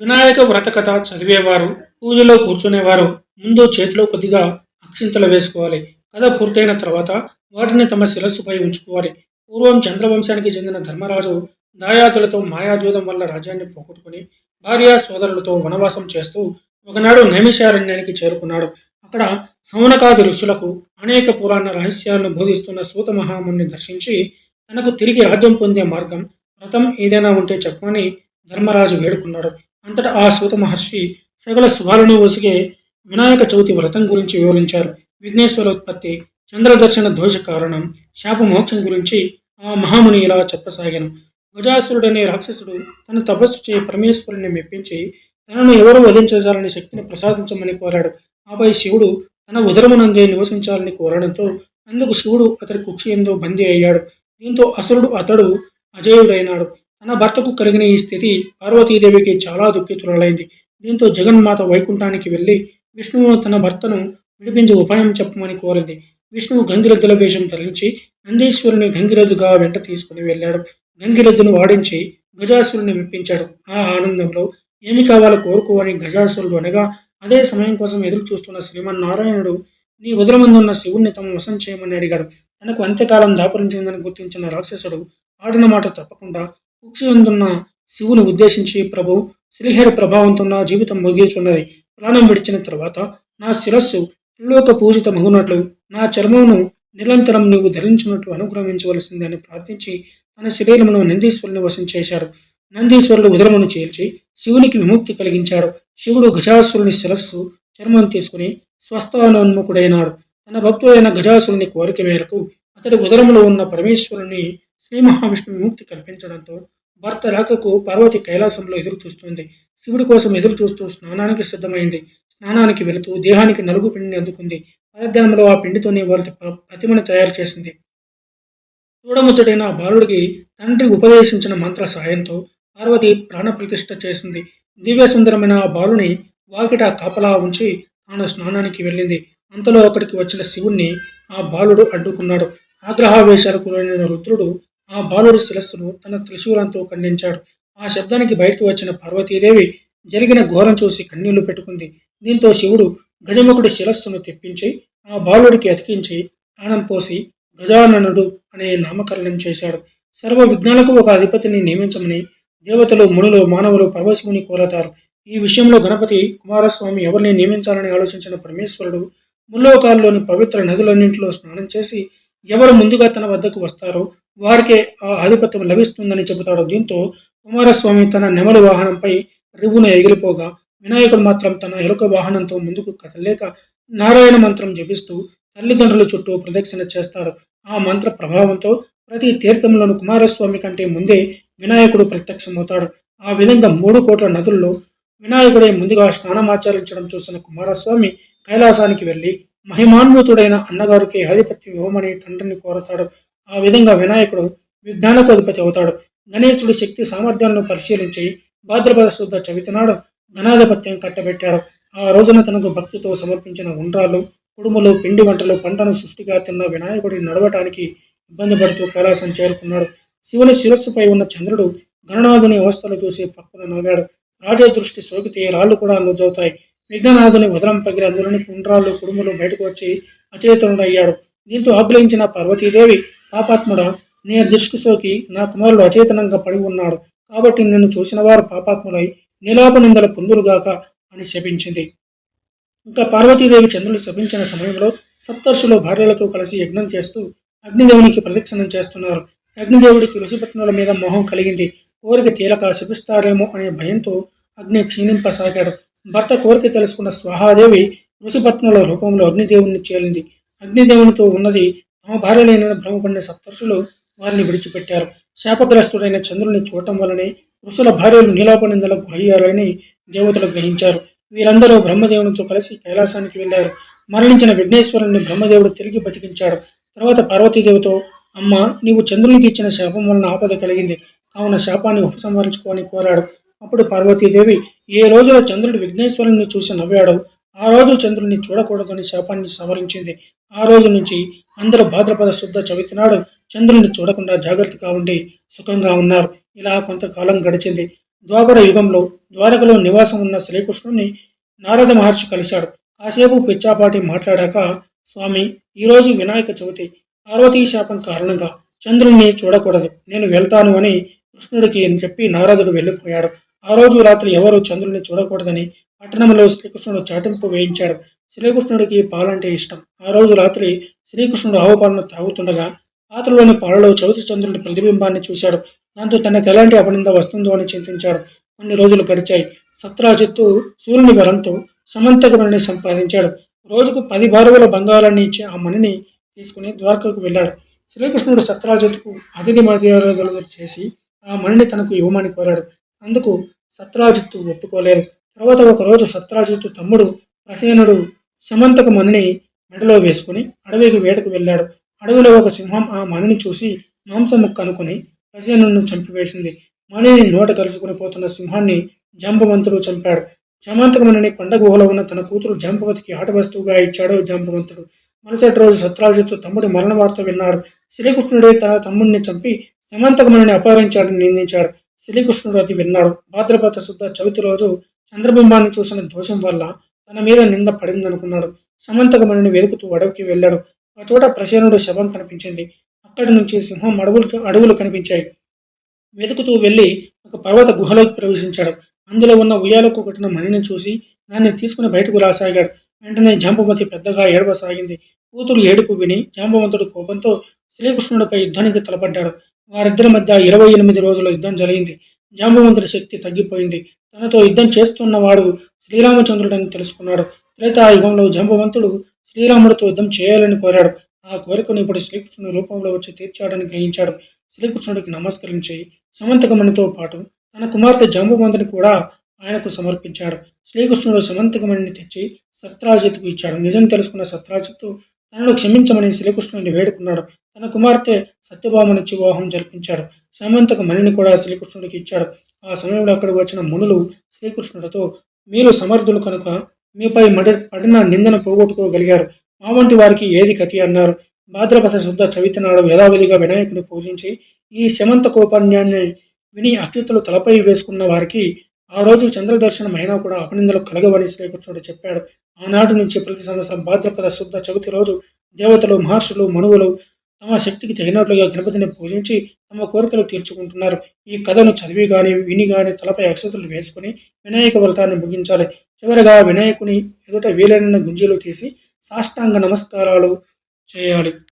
వినాయక వ్రత కథ చదివేవారు పూజలో కూర్చునేవారు. ముందు చేతిలో కొద్దిగా అక్షింతలు వేసుకోవాలి. కథ పూర్తయిన తర్వాత వాటిని తమ శిరస్సుపై ఉంచుకోవాలి. పూర్వం చంద్రవంశానికి చెందిన ధర్మరాజు దాయాదులతో మాయాజూదం వల్ల రాజ్యాన్ని పోగొట్టుకుని భార్య సోదరులతో వనవాసం చేస్తూ ఒకనాడు నైమిషారణ్యానికి చేరుకున్నాడు. అక్కడ సౌనకాది ఋషులకు అనేక పురాణ రహస్యాలను బోధిస్తున్న సూత మహాముని దర్శించి తనకు తిరిగి రాజ్యం పొందే మార్గం వ్రతం ఏదైనా ఉంటే చెప్పమని ధర్మరాజు వేడుకున్నాడు. అంతటా ఆ సూత మహర్షి సగల శుభాలను ఒసిగే వినాయక చవితి వ్రతం గురించి వివరించారు. విఘ్నేశ్వర ఉత్పత్తి చంద్రదర్శన దోష కారణం శాప మోక్షం గురించి ఆ మహాముని ఇలా చెప్పసాగాను. గజాసురుడనే రాక్షసుడు తన తపస్సు చేయి పరమేశ్వరుని మెప్పించి తనను ఎవరు వధించాలని శక్తిని ప్రసాదించమని కోరాడు. ఆపై శివుడు తన ఉదరమునందే నివసించాలని కోరడంతో అందుకు శివుడు అతడి కుక్షి ఎందు బందీ అయ్యాడు. దీంతో అసురుడు అతడు అజేయుడైనాడు. తన భర్తకు కలిగిన ఈ స్థితి పార్వతీదేవికి చాలా దుఃఖితురాలైంది దీంతో జగన్మాత వైకుంఠానికి వెళ్ళి విష్ణువు తన భర్తను విడిపించి ఉపాయం చెప్పమని కోరింది. విష్ణువు గంగిరెద్దుల వేషం తరలించి నందీశ్వరుని గంగిరెద్దుగా వెంట తీసుకుని వెళ్ళాడు. గంగిరెద్దును వాడించి గజాసురుని మెప్పించాడు. ఆ ఆనందంలో ఏమి కావాలో కోరుకోవని గజాసురుడు అనగా అదే సమయం కోసం ఎదురు చూస్తున్న శ్రీమన్నారాయణుడు నీ ఉదరమందున్న శివుణ్ణి తమ వశం చేయమని అడిగాడు. తనకు అంత్యకాలం దాపరించిందని గుర్తించిన రాక్షసుడు ఆడిన మాట తప్పకుండా కుక్షి శివుని ఉద్దేశించి ప్రభు శ్రీహరి ప్రభావంతో నా జీవితం ముగిచున్నది ప్రాణం విడిచిన తర్వాత నా శిరస్సు త్రిలోక పూజిత మగునట్లు నా చర్మమును నిరంతరం నీవు ధరించినట్లు అనుగ్రహించవలసిందని అని ప్రార్థించి తన శరీరమును నందీశ్వరుని వశం చేశాడు నందీశ్వరులు ఉదరమును చేల్చి శివునికి విముక్తి కలిగించాడు శివుడు గజాసురుని శిరస్సు చర్మం తీసుకుని స్వస్థానోన్ముఖుడైనాడు. తన భక్తుడైన గజాసురుని కోరిక మేరకు అతడి ఉదరములో ఉన్న పరమేశ్వరుని శ్రీ మహావిష్ణు విముక్తి కల్పించడంతో భర్త రాకకు పార్వతి కైలాసంలో ఎదురు చూస్తుంది శివుడి కోసం ఎదురు చూస్తూ స్నానానికి సిద్ధమైంది. స్నానానికి వెళుతూ దేహానికి నలుగు పిండిని అందుకుంది. పరధ్యానంలో ఆ పిండితోనే వారి ప్రతిమను తయారు చేసింది. చూడముచ్చటైన బాలుడికి తండ్రి ఉపదేశించిన మంత్ర సాయంతో పార్వతి ప్రాణప్రతిష్ఠ చేసింది. దివ్య సుందరమైన ఆ బాలుని వాకిట కాపలా ఉంచి తాను స్నానానికి వెళ్ళింది. అంతలో అక్కడికి వచ్చిన శివుణ్ణి ఆ బాలుడు అడ్డుకున్నాడు. ఆగ్రహావేశాలకు లోనైన రుద్రుడు ఆ బాలుడి శిరస్సును తన త్రిశూలంతో ఖండించాడు. ఆ శబ్దానికి బయటకు వచ్చిన పార్వతీదేవి జరిగిన ఘోరం చూసి కన్నీళ్ళు పెట్టుకుంది. దీంతో శివుడు గజముఖుడి శిరస్సును తెప్పించి ఆ బాలుడికి అతికించి ప్రాణం పోసి గజాననుడు అనే నామకరణం చేశాడు. సర్వ విజ్ఞాలకు ఒక అధిపతిని నియమించమని దేవతలు మునులు మానవులు పరమశివుని కోరతారు. ఈ విషయంలో గణపతి కుమారస్వామి ఎవరిని నియమించాలని ఆలోచించిన పరమేశ్వరుడు ముల్లోకాల్లోని పవిత్ర నదులన్నింటిలో స్నానం చేసి ఎవరు ముందుగా తన వద్దకు వస్తారో వారికే ఆ ఆధిపత్యం లభిస్తుందని చెబుతాడు. దీంతో కుమారస్వామి తన నెమలి వాహనంపై రివ్వున ఎగిరిపోగా వినాయకుడు మాత్రం తన ఎలుక వాహనంతో ముందుకు కదలేక నారాయణ మంత్రం జపిస్తూ తల్లిదండ్రుల చుట్టూ ప్రదక్షిణ చేస్తాడు. ఆ మంత్ర ప్రభావంతో ప్రతి తీర్థంలోని కుమారస్వామి కంటే ముందే వినాయకుడు ప్రత్యక్షమవుతాడు. ఆ విధంగా మూడు కోట్ల నదుల్లో వినాయకుడే ముందుగా స్నానమాచరించడం చూసిన కుమారస్వామి కైలాసానికి వెళ్ళి మహిమాన్వితుడైన అన్నగారికి ఆధిపత్యం ఇవ్వమని తండ్రిని కోరతాడు. ఆ విధంగా వినాయకుడు విజ్ఞానకాధిపతి అవుతాడు గణేశుడి శక్తి సామర్థ్యాలను పరిశీలించి భాద్రపద శుద్ధ చవితనాడు ఘనాధిపత్యం కట్టబెట్టాడు. ఆ రోజున తనకు భక్తితో సమర్పించిన ఉండ్రాలు కుడుములు పిండి వంటలు పంటను సృష్టిగా తిన్న వినాయకుడి నడవటానికి ఇబ్బంది పడుతూ కైలాసం చేరుకున్నాడు. శివుని శిరస్సుపై ఉన్న చంద్రుడు గణనాథుని అవస్థలు చూసి పక్కన నవ్వాడు. రాజే దృష్టి సోకితే రాళ్ళు కూడా నుద్దవుతాయి విఘ్ననాథుని ఉదరం పగిలి అందులోని కుండ్రాళ్ళు కుడుములు బయటకు వచ్చి అచేతనుడయ్యాడు. దీంతో ఆగ్రహించిన పార్వతీదేవి పాపాత్ముడ నీ దృష్టి సోకి నా కుమారుడు అచేతనంగా పడి ఉన్నాడు. కాబట్టి నిన్ను చూసిన వారు పాపాత్ములై నిలాప నిందల పొందులుగాక అని శపించింది. ఇంకా పార్వతీదేవి చంద్రుడు శపించిన సమయంలో సప్తర్షులు భార్యలతో కలిసి యజ్ఞం చేస్తూ అగ్నిదేవునికి ప్రదక్షిణం చేస్తున్నారు. అగ్నిదేవుడికి ఋషిపత్నుల మీద మోహం కలిగింది. కోరిక తేలక శపిస్తారేమో అనే భయంతో అగ్ని క్షీణింపసాగాడు. భర్త కోరిక తెలుసుకున్న స్వాహాదేవి ఋషిపత్నుల రూపంలో అగ్నిదేవుని చేరింది అగ్నిదేవునితో ఉన్నది తమ భార్యలైన భ్రమపడిన సప్తర్షులు వారిని విడిచిపెట్టారు. శాపగ్రస్తుడైన చంద్రుని చూడటం వలనే ఋషుల భార్యలు నీలాపనిందలకు గురయ్యారని దేవతలు గ్రహించారు. వీరందరూ బ్రహ్మదేవునితో కలిసి కైలాసానికి వెళ్ళారు. మరణించిన విఘ్నేశ్వరుని బ్రహ్మదేవుడు తిరిగి బతికించాడు. తర్వాత పార్వతీదేవితో అమ్మ నీవు చంద్రునికి ఇచ్చిన శాపం వలన ఆపద కలిగింది. కావున శాపాన్ని ఉపసంహరించుకోని కోరాడు. అప్పుడు పార్వతీదేవి ఏ రోజున చంద్రుడు విఘ్నేశ్వరుని చూసి నవ్వాడు ఆ రోజు చంద్రుడిని చూడకూడదని శాపాన్ని సవరించింది. ఆ రోజు నుంచి అందరూ భాద్రపద శుద్ధ చవితినాడు చంద్రుని చూడకుండా జాగ్రత్తగా ఉండి సుఖంగా ఉన్నారు. ఇలా కొంతకాలం గడిచింది. ద్వాపర యుగంలో ద్వారకలో నివాసం ఉన్న శ్రీకృష్ణుని నారద మహర్షి కలిశాడు. కాసేపు పిచ్చాపాటి మాట్లాడాక స్వామి ఈరోజు వినాయక చవితి. పార్వతీ శాపం కారణంగా చంద్రుణ్ణి చూడకూడదు. నేను వెళ్తాను అని కృష్ణుడికి చెప్పి నారదుడు వెళ్ళిపోయాడు. ఆ రోజు రాత్రి ఎవరు చంద్రుని చూడకూడదని పట్టణంలో శ్రీకృష్ణుడు చాటింపు వేయించాడు. శ్రీకృష్ణుడికి పాలంటే ఇష్టం. ఆ రోజు రాత్రి శ్రీకృష్ణుడు ఆవు పాలను తాగుతుండగా పాత్రలోని పాలలో చవితి చంద్రుడి ప్రతిబింబాన్ని చూశాడు. దాంతో తనకు ఎలాంటి అపనింద వస్తుందో అని చింతించాడు. కొన్ని రోజులు గడిచాయి. సత్రాజిత్తు సూర్యుని బలంతో సమంతకమణిని సంపాదించాడు. రోజుకు పది బారువుల బంగారాన్ని ఇచ్చి ఆ మణిని తీసుకుని ద్వారకకు వెళ్ళాడు. శ్రీకృష్ణుడు సత్రాజిత్తుకు అతిథి మర్యాదలు చేసి ఆ మణిని తనకు ఇవ్వమని కోరాడు. అందుకు సత్రాజిత్తు ఒప్పుకోలేదు తర్వాత ఒకరోజు సత్రాజిత్తు తమ్ముడు ప్రసేనుడు సమంతక మణిని మెడలో వేసుకుని అడవికి వేటకు వెళ్ళాడు. అడవిలో ఒక సింహం ఆ మణిని చూసి మాంసం ముక్క అనుకుని ప్రసేనుడిని చంపివేసింది. మణిని నోట తలుచుకుని పోతున్న సింహాన్ని జాంబవంతుడు చంపాడు. జమంతకమణిని కొండ గుహలో ఉన్న తన కూతురు జాంబవతికి ఆట వస్తువుగా ఇచ్చాడు జంపవంతుడు మరుసటి రోజు సత్రాజిత్తు తమ్ముడి మరణ వార్త విన్నారు. శ్రీకృష్ణుడే తన తమ్ముడిని చంపి సమంతకమణిని అపహరించాడని నిందించాడు. శ్రీకృష్ణుడు అది విన్నాడు. భాద్రపద శుద్ధ చవితి రోజు చంద్రబింబాన్ని చూసిన దోషం వల్ల తన మీద నింద పడిందనుకున్నాడు. సమంతకమణిని వెతుకుతూ అడవికి వెళ్ళాడు. ఆ చోట ప్రసేనుడు శవం కనిపించింది. అక్కడి నుంచి సింహం అడవులు అడవులు కనిపించాయి. వెతుకుతూ వెళ్ళి ఒక పర్వత గుహలోకి ప్రవేశించాడు. అందులో ఉన్న ఉయ్యాలకు కొట్టిన మణిని చూసి దాన్ని తీసుకుని బయటకు రాసాగాడు వెంటనే జాంబవతి పెద్దగా ఏడవసాగింది. కూతురు ఏడుపు విని జాంబవంతుడు కోపంతో శ్రీకృష్ణుడిపై యుద్ధానికి తలపడ్డాడు. వారిద్దరి మధ్య ఇరవై ఎనిమిది రోజుల యుద్ధం జరిగింది. జాంబవంతుడి శక్తి తగ్గిపోయింది. తనతో యుద్ధం చేస్తున్నవాడు శ్రీరామచంద్రుడని తెలుసుకున్నాడు. త్రేతాయుగంలో జాంబవంతుడు శ్రీరాముడితో యుద్ధం చేయాలని కోరాడు. ఆ కోరికను ఇప్పుడు శ్రీకృష్ణుడి రూపంలో వచ్చి తీర్చాడని గ్రహించాడు. శ్రీకృష్ణుడికి నమస్కరించి సమంతకమణితో పాటు తన కుమార్తె జాంబవంతుడిని కూడా ఆయనకు సమర్పించాడు. శ్రీకృష్ణుడు సమంతకమణిని తెచ్చి సత్రాజిత్కు ఇచ్చాడు. నిజం తెలుసుకున్న సత్రాజిత్తు తనను క్షమించమని శ్రీకృష్ణుడిని వేడుకున్నాడు. తన కుమార్తె సత్యభామనిచ్చి వివాహం జరిపించాడు. సమంతక మణిని కూడా శ్రీకృష్ణుడికి ఇచ్చాడు. ఆ సమయంలో అక్కడికి వచ్చిన మునులు శ్రీకృష్ణుడితో మీరు సమర్థులు కనుక మీపై మడి పడిన నిందను పోగొట్టుకోగలిగారు. మా వంటి వారికి ఏది గతి అన్నారు. భాద్రపద శుద్ధ చవితి నాడు యథావిధిగా వినాయకుడిని పూజించి ఈ శమంత కోపాన్యాన్ని విని అతిథులు తలపై వేసుకున్న వారికి ఆ రోజు చంద్రదర్శనం అయినా కూడా అభినందనలు కలగవని శ్రీకృష్ణుడు చెప్పాడు. ఆనాటి నుంచి ప్రతి సంవత్సరం భాద్రపద శుద్ధ చవితి రోజు దేవతలు మహర్షులు మనువులు తమ శక్తికి తగినట్లుగా గణపతిని పూజించి తమ కోరికలు తీర్చుకుంటున్నారు. ఈ కథను చదివి కానీ విని కానీ తలపై అక్షతలు వేసుకుని వినాయక వ్రతాన్ని ముగించాలి. చివరగా వినాయకుని ఎదుట వీలైన గుంజీలు తీసి సాష్టాంగ నమస్కారాలు చేయాలి.